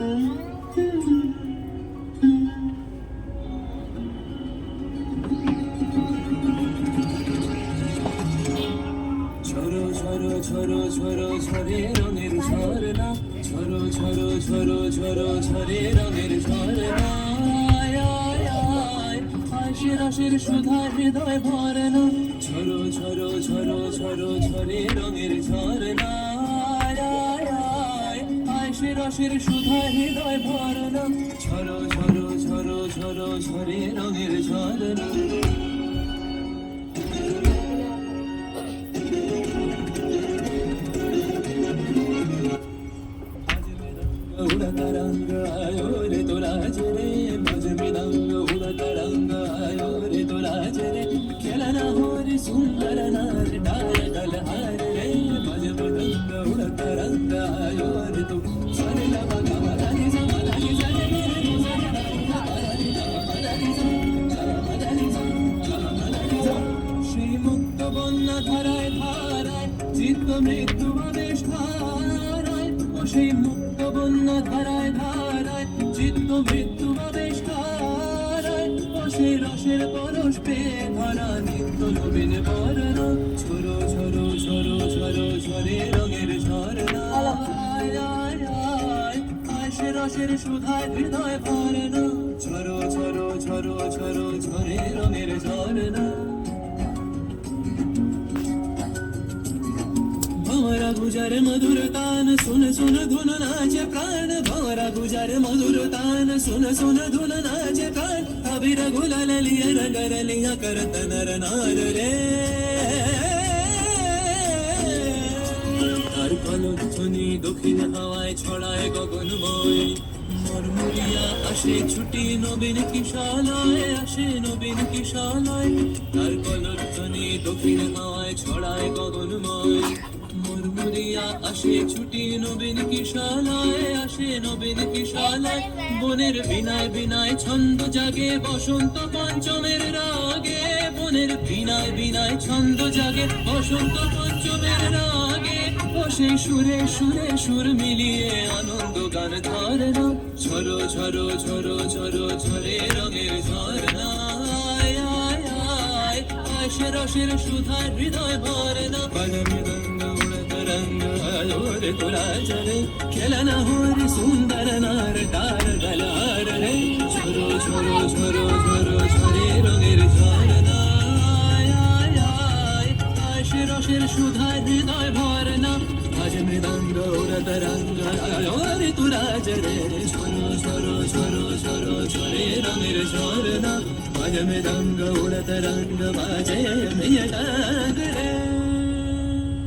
ঝরো ঝরো ঝরো ঝরো, ঝরে রঙের ঝরনা ঝরো ঝরো সুধা হৃদয় ভরনা ঝরো ঝরো ঝরো ঝরো, ঝরে রঙের ঝরনা রসে রসের সুধা হৃদয় ভরনা ঝরো ঝরো ঝরো ঝরো, ঝরে রঙের ঝরনা উড়াতারঙ্গ আয়ো রে তোরা চলে মজমিদঙ্গ উড়াতারঙ্গ আয়ো রে তোরা চলে খেলনা হরে সুন্দর না। ধারায় ধারায় চিত্ত মৃত্যু আদেশ ধারায় ও সেই মুক্ত বন্যা ধারায় ধারায় চিত্ত মৃত্যু আদেশ ধারায় ও সেই রসের পরশ পেয়ে ধরা নিত্য নবীন বরণ ঝরো ঝরো ঝরো ঝরো ঝরে রঙের ঝরনা সে রসের সুধায় হৃদয় ভরনা ঝরো ঝরো ঝরো ঝরো ঝরে রঙের ঝরনা গুজার মধুর তান শুন শুন ধুন নাচে প্রাণ ভরা গুজার মধুর তান শুন শুন ধুন নাচে প্রাণ কবি রঘুল লিয়া রঙ রলিয়া করত নর নার রে তার কলক ধ্বনি দক্ষিণ হাওয়ায় ছড়ায় গগনময় মরমরিয়া আসে ছুটি নবীন কিশালয় আসে নবীন কিশালয় তার কলর ধ্বনি দক্ষিণ হাওয়ায় ছড়ায় গগনময় মরমরিয়া আসে ছুটি নবীন কিশালয় আসে নবীন কিশালয় বনের বিনায় বিনায় ছন্দ জাগে বসন্ত পঞ্চমের রাগে বনের বিনায় বিনায় ছন্দ জাগে বসন্ত পঞ্চমের রাগে সেই সুরে সুরে সুর মিলিয়ে আনন্দ গান ধরে না ঝরো ঝরো ঝরো ঝরো ঝরে রঙের ঝরনা আয়, আয়, আয়, আশে রসের সুধার হৃদয় ভরে না চলে খেলনা হরি সুন্দর নার তার গলার রে ঝরো ঝরো ঝরো ঝরো ঝরে রঙের ঝরনা আয়, আয়, আয়, আশে রসের সুধার হৃদয় ভরে না আজ মৃদঙ্গ উড়ত রঙ্গ আলো রে তোরা চলে ঝরো ঝরো ঝরো ঝরো ঝরে রঙের ঝরনা আজ মৃদঙ্গ উড়ত রঙ্গ বাজে মেয়টা